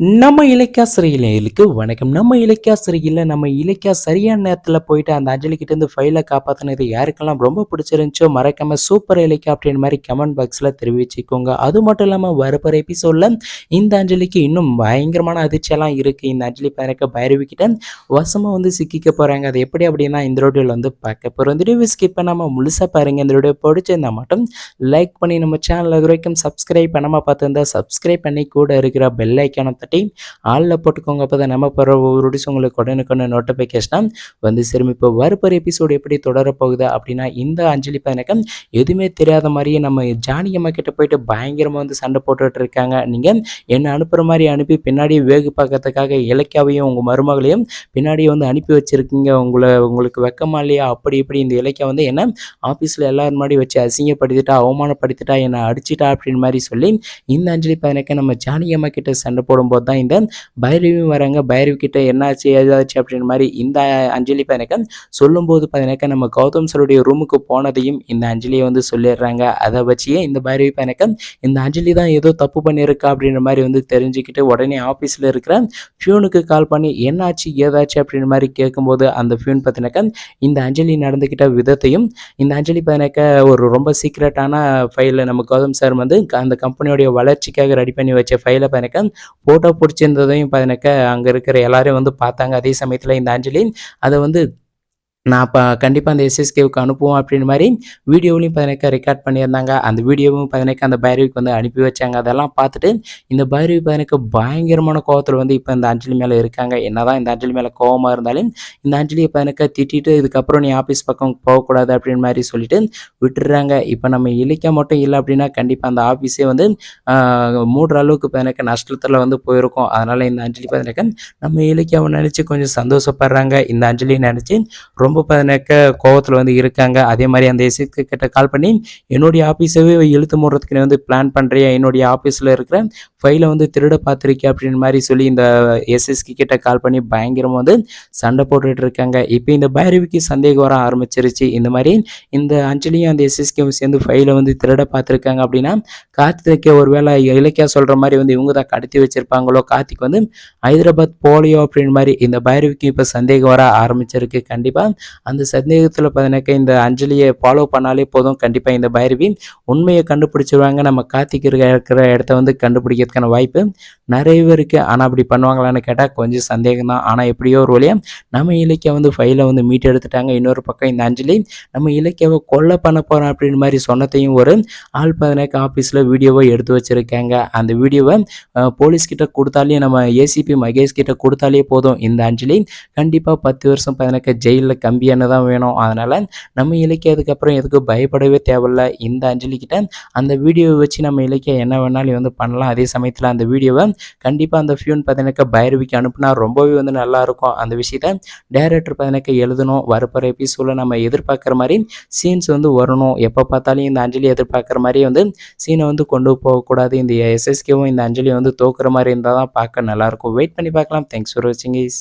நம்ம இலக்கியா சிறையிலுக்கு வணக்கம். நம்ம இலக்கியா சிறையில் நம்ம இலக்கியா சரியான நேரத்தில் போயிட்டு அந்த அஞ்சலிக்கிட்ட இருந்து ஃபைலை காப்பாற்றினது யாருக்கெல்லாம் ரொம்ப பிடிச்சிருந்துச்சோ மறக்காம சூப்பர் இலக்கியா அப்படின்ற மாதிரி கமெண்ட் பாக்ஸில் தெரிவிச்சுக்கோங்க. அது மட்டும் இல்லாமல் வரப்போகிற எபிசோடில் இந்த அஞ்சலிக்கு இன்னும் பயங்கரமான அதிர்ச்சியெல்லாம் இருக்குது இந்த அஞ்சலி பையனுக்கு பைரவி கிட்ட வசமாக வந்து சிக்கிக்க போகிறாங்க அது எப்படி அப்படின்னா இந்த ரோடியோவில் வந்து பார்க்க போகிறோம் இந்த வீடியோ ஸ்கிப் பண்ணாமல் முழுசாக பாருங்கள் இந்த ரோடியோ பிடிச்சிருந்தா மட்டும் லைக் பண்ணி நம்ம சேனலில் வரைக்கும் சப்ஸ்கிரைப் பண்ணாமல் பார்த்துருந்தா சப்ஸ்கிரைப் பண்ணி கூட இருக்கிற பெல் ஐக்கானை இல்லாட்டி ஆளில் போட்டுக்கோங்க அப்போ தான் நம்ம போகிற ஒவ்வொரு உங்களுக்கு உடனுக்குன்னு நோட்டிஃபிகேஷனாக வந்து சரி இப்போ வரப்போகிற எபிசோடு எப்படி தொடரப்போகுது அப்படின்னா இந்த அஞ்சலி பையனுக்கு எதுவுமே தெரியாத மாதிரியே நம்ம ஜானகி அம்மா கிட்ட போயிட்டு பயங்கரமாக வந்து சண்டை போட்டுட்டு இருக்காங்க. நீங்கள் என்னை அனுப்புகிற மாதிரி அனுப்பி பின்னாடி வேகு பார்க்கறதுக்காக இலக்கியாவையும் உங்கள் மருமகளையும் பின்னாடி வந்து அனுப்பி வச்சுருக்கீங்க. உங்களை உங்களுக்கு வெக்கமா இல்லையா? அப்படி இப்படி இந்த இலக்கியா வந்து என்ன? ஆஃபீஸில் எல்லாரும் முன்னாடி வச்சு அசிங்கப்படுத்திட்டா அவமானப்படுத்திட்டா என்னை அடிச்சிட்டா அப்படின்னு மாதிரி சொல்லி இந்த அஞ்சலி பையனுக்கு நம்ம ஜானகி அம்மா கிட்ட சண்டை போடும்போது தான் இந்த பைரவி வராங்க. பைரவி கிட்ட என்னாச்சு ஏதாச்சு அப்படின்னு மாதிரி இந்த அஞ்சலி பையனுக்கு சொல்லும்போது பார்த்தீங்கன்னாக்கா நம்ம கௌதம் சருடைய ரூமுக்கு போனதையும் இந்த அஞ்சலியை வந்து சொல்லிடுறாங்க. அதை வச்சே இந்த பைரவி பையனுக்கு இந்த அஞ்சலி தான் ஏதோ தப்பு பண்ணியிருக்கா அப்படின்ற மாதிரி வந்து தெரிஞ்சுக்கிட்டு உடனே ஆஃபீஸில் இருக்கிற ஃபியூனுக்கு கால் பண்ணி என்னாச்சு ஏதாச்சு அப்படின்ற மாதிரி கேட்கும்போது அந்த ஃபியூன் பார்த்தினாக்கா இந்த அஞ்சலி நடந்துக்கிட்ட விதத்தையும் இந்த அஞ்சலி பார்த்தினாக்கா ஒரு ரொம்ப சீக்ரெட்டான ஃபைலை நம்ம கௌதம் சார் வந்து அந்த கம்பெனியோடைய வளர்ச்சிக்காக ரெடி பண்ணி வச்ச ஃபைலை பார்த்தினாக்கா பிடிச்சிருந்ததையும் பார்த்தினாக்க அங்கே இருக்கிற எல்லாரையும் வந்து பார்த்தாங்க. அதே சமயத்தில் இந்த அஞ்சலி அதை வந்து நான் இப்போ கண்டிப்பாக அந்த எஸ்எஸ்கேவுக்கு அனுப்புவோம் அப்படின்னு மாதிரி வீடியோவிலையும் பதினைக்கா ரெக்கார்ட் பண்ணியிருந்தாங்க. அந்த வீடியோவும் பதினைக்கா அந்த பைரவிக்கு வந்து அனுப்பி வச்சாங்க. அதெல்லாம் பார்த்துட்டு இந்த பைரவி பதினேக்கு பயங்கரமான கோவத்தில் வந்து இப்போ இந்த அஞ்சலி மேலே இருக்காங்க. என்னதான் இந்த அஞ்சலி மேலே கோவமாக இருந்தாலும் இந்த அஞ்சலியை பதினேக்கா திட்டிட்டு இதுக்கப்புறம் நீ ஆஃபீஸ் பக்கம் போகக்கூடாது அப்படின்னு மாதிரி சொல்லிட்டு விட்டுடுறாங்க இப்போ நம்ம இலக்கியம் மட்டும் இல்லை அப்படின்னா கண்டிப்பாக அந்த ஆஃபீஸே வந்து மூடுற அளவுக்கு பதினேக்கா நஷ்டத்தில் வந்து போயிருக்கும். அதனால் இந்த அஞ்சலி பதினேக்கா நம்ம இலக்கியாவை நினச்சி கொஞ்சம் சந்தோஷப்படுறாங்க. இந்த அஞ்சலியை நினச்சி ரொம்ப ரொம்ப நெக்க கோவத்தில் வந்து இருக்காங்க. அதே மாதிரி அந்த எஸ்எஸ்கே கிட்ட கால் பண்ணி என்னுடைய ஆஃபீஸவே இழுத்து மூடுறதுக்கு வந்து பிளான் பண்ணுறியா என்னுடைய ஆஃபீஸில் இருக்கிற ஃபைலை வந்து திருட பார்த்துருக்கேன் அப்படின்னு மாதிரி சொல்லி இந்த எஸ்எஸ்கி கிட்ட கால் பண்ணி பயங்கரமாக வந்து சண்டை போட்டுட்டு இருக்காங்க. இப்போ இந்த பைரவிக்கு சந்தேகம் வர ஆரம்பிச்சிருச்சு. இந்த மாதிரி இந்த அஞ்சலியும் அந்த எஸ்எஸ்கேவும் சேர்ந்து ஃபைலை வந்து திருட பார்த்துருக்காங்க அப்படின்னா கார்த்திகை ஒருவேளை இலக்கியா சொல்கிற மாதிரி வந்து இவங்க தான் கடத்தி வச்சிருப்பாங்களோ? கார்த்திக் வந்து ஹைதராபாத் போலியோ அப்படின்னு மாதிரி இந்த பைரவிக்கு இப்போ சந்தேகம் வர ஆரம்பிச்சிருக்கு. கண்டிப்பாக அந்த சந்தேகத்தில் பார்த்தீங்கன்னாக்கா இந்த அஞ்சலியை ஃபாலோ பண்ணாலே போதும். கண்டிப்பாக இந்த பைரவி உண்மையை கண்டுபிடிச்சிருவாங்க. நம்ம கார்த்திக் இருக்கிற இடத்த வந்து கண்டுபிடிக்கிறதுக்கான வாய்ப்பு நிறைய இருக்குது ஆனால் அப்படி பண்ணுவாங்களான்னு கேட்டால் கொஞ்சம் சந்தேகம் தான் ஆனால் எப்படியோ ஒரு வழியாக நம்ம இலக்கியா வந்து ஃபைலை வந்து மீட் எடுத்துட்டாங்க. இன்னொரு பக்கம் இந்த அஞ்சலி நம்ம இலக்கியாவை கொல்லை பண்ண போகிறோம் அப்படின்னு மாதிரி சொன்னதையும் ஒரு ஆள் பதினாக்கு ஆஃபீஸில் வீடியோவை எடுத்து வச்சுருக்காங்க. அந்த வீடியோவை போலீஸ்கிட்ட கொடுத்தாலே நம்ம ஏசிபி மகேஷ் கிட்ட கொடுத்தாலே போதும். இந்த அஞ்சலி கண்டிப்பாக பத்து வருஷம் பதினாக்க ஜெயிலில் கம்பியான தான் வேணும். அதனால் நம்ம இலக்கிய அதுக்கப்புறம் எதுக்கு பயப்படவே தேவையில்ல. இந்த அஞ்சலிக்கிட்ட அந்த வீடியோவை வச்சு நம்ம இலக்கிய என்ன வேணாலும் வந்து பண்ணலாம். அதே சமயத்தில் அந்த வீடியோவை கண்டிப்பாக அந்த ஃபியூன் பார்த்தீங்கன்னாக்கா பைரவிக்கு அனுப்புனா ரொம்பவே வந்து நல்லாயிருக்கும் அந்த விஷயத்த டேரக்டர் பார்த்தீங்கன்னாக்கா எழுதணும். வரப்போகிற எபிசோடில் நம்ம எதிர்பார்க்குற மாதிரி சீன்ஸ் வந்து வரணும். எப்போ பார்த்தாலும் இந்த அஞ்சலி எதிர்பார்க்குற மாதிரி வந்து சீனை வந்து கொண்டு போகக்கூடாது இந்த எஸ்எஸ்கேவும் இந்த அஞ்சலி வந்து தோக்குற மாதிரி இருந்தால் தான் பார்க்க நல்லாயிருக்கும் வெயிட் பண்ணி பார்க்கலாம். தேங்க்ஸ் ஃபார் வாட்சிங் இஸ்